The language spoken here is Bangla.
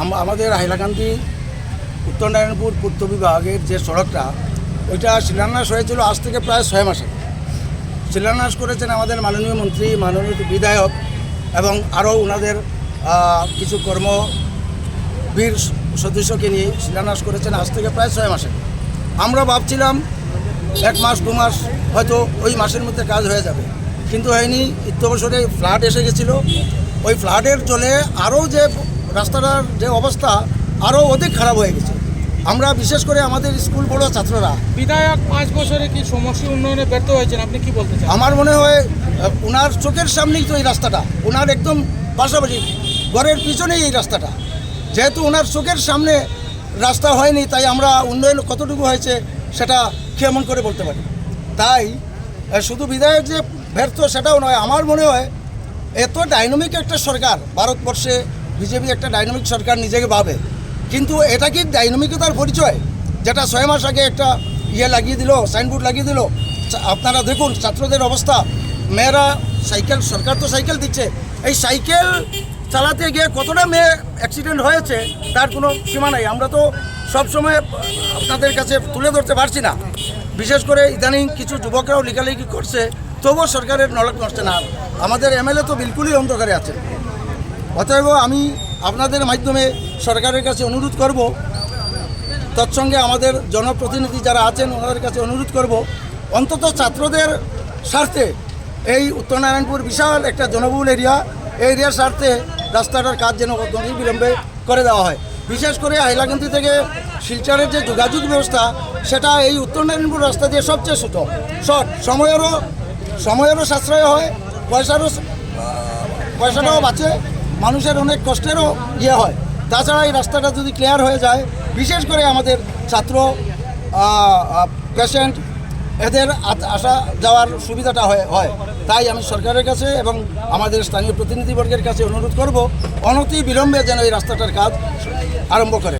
আম- আমাদের হাইলাকান্দি উত্তর নারায়ণপুর পূর্ত বিভাগের যে সড়কটা, ওইটা শিলান্যাস হয়েছিল আজ থেকে প্রায় ছয় মাসে। শিলান্যাস করেছেন আমাদের মাননীয় মন্ত্রী, মাননীয় বিধায়ক এবং আরও ওনাদের কিছু কর্ম বীর সদস্যকে নিয়ে শিলান্যাস করেছেন আজ থেকে প্রায় ছয় মাসে। আমরা ভাবছিলাম এক মাস, দু মাস, হয়তো ওই মাসের মধ্যে কাজ হয়ে যাবে। কিন্তু হয়নি ইত্যবসরে ফ্লাড এসে গেছিল। ওই ফ্লাডের জলে আরও যে রাস্তাটার যে অবস্থা আরও অধিক খারাপ হয়ে গেছে। আমরা বিশেষ করে আমাদের স্কুল পড়ুয়া ছাত্ররা। বিধায়ক পাঁচ বছরে কি সমষ্টি উন্নয়নে ব্যর্থ হয়েছেন? আপনি কি বলতে চান? আমার মনে হয় ওনার চোখের সামনেই তো এই রাস্তাটা। ওনার একদম পাশাপাশি ঘরের পিছনেই এই রাস্তাটা। যেহেতু ওনার চোখের সামনে রাস্তা হয়নি তাই আমরা উন্নয়ন কতটুকু হয়েছে সেটা কেমন করে বলতে পারি? তাই শুধু বিধায়ক যে ব্যর্থ সেটাও নয় আমার মনে হয় এত ডাইনামিক একটা সরকার ভারতবর্ষে বিজেপি একটা ডাইনামিক সরকার নিজেকে ভাবে। কিন্তু এটা কি ডাইনামিকতার পরিচয়? যেটা ছয় মাস আগে একটা ইয়ে লাগিয়ে দিল সাইনবোর্ড লাগিয়ে দিল। আপনারা দেখুন, ছাত্রদের অবস্থা। মেয়েরা সাইকেল, সরকার তো সাইকেল দিচ্ছে। এই সাইকেল চালাতে গিয়ে কতটা মেয়ে অ্যাক্সিডেন্ট হয়েছে, তার কোনো সীমা নাই। আমরা তো সবসময় আপনাদের কাছে তুলে ধরতে পারছি না। বিশেষ করে ইদানিং কিছু যুবকরাও লেখালেখি করছে, তবুও সরকারের নলক নড়ছে না। আমাদের এমএলএ তো বিলকুলই অন্ধকারে আছেন। অতএব আমি আপনাদের মাধ্যমে সরকারের কাছে অনুরোধ করব, তৎসঙ্গে আমাদের জনপ্রতিনিধি যারা আছেন ওনাদের কাছে অনুরোধ করব, অন্তত ছাত্রদের স্বার্থে এই উত্তরনারায়ণপুর বিশাল একটা জনবহুল এরিয়া, এই এরিয়ার স্বার্থে রাস্তাটার কাজ যেন অতি বিলম্বে করে দেওয়া হয়। বিশেষ করে হাইলাকান্দি থেকে শিলচরের যে যোগাযোগ ব্যবস্থা, সেটা এই উত্তরনারায়ণপুর রাস্তা দিয়ে সবচেয়ে ছোট, শর্ট, সময়েরও সময়েরও সাশ্রয় হয়, পয়সারও পয়সাটাও বাঁচে। মানুষের অনেক কষ্টেরও ইয়ে হয়। তাছাড়া এই রাস্তাটা যদি ক্লিয়ার হয়ে যায়, বিশেষ করে আমাদের ছাত্র পেশেন্ট এদের আসা যাওয়ার সুবিধাটা হয়। তাই আমি সরকারের কাছে এবং আমাদের স্থানীয় প্রতিনিধিবর্গের কাছে অনুরোধ করব, অনতি বিলম্বে যেন এই রাস্তাটার কাজ আরম্ভ করে।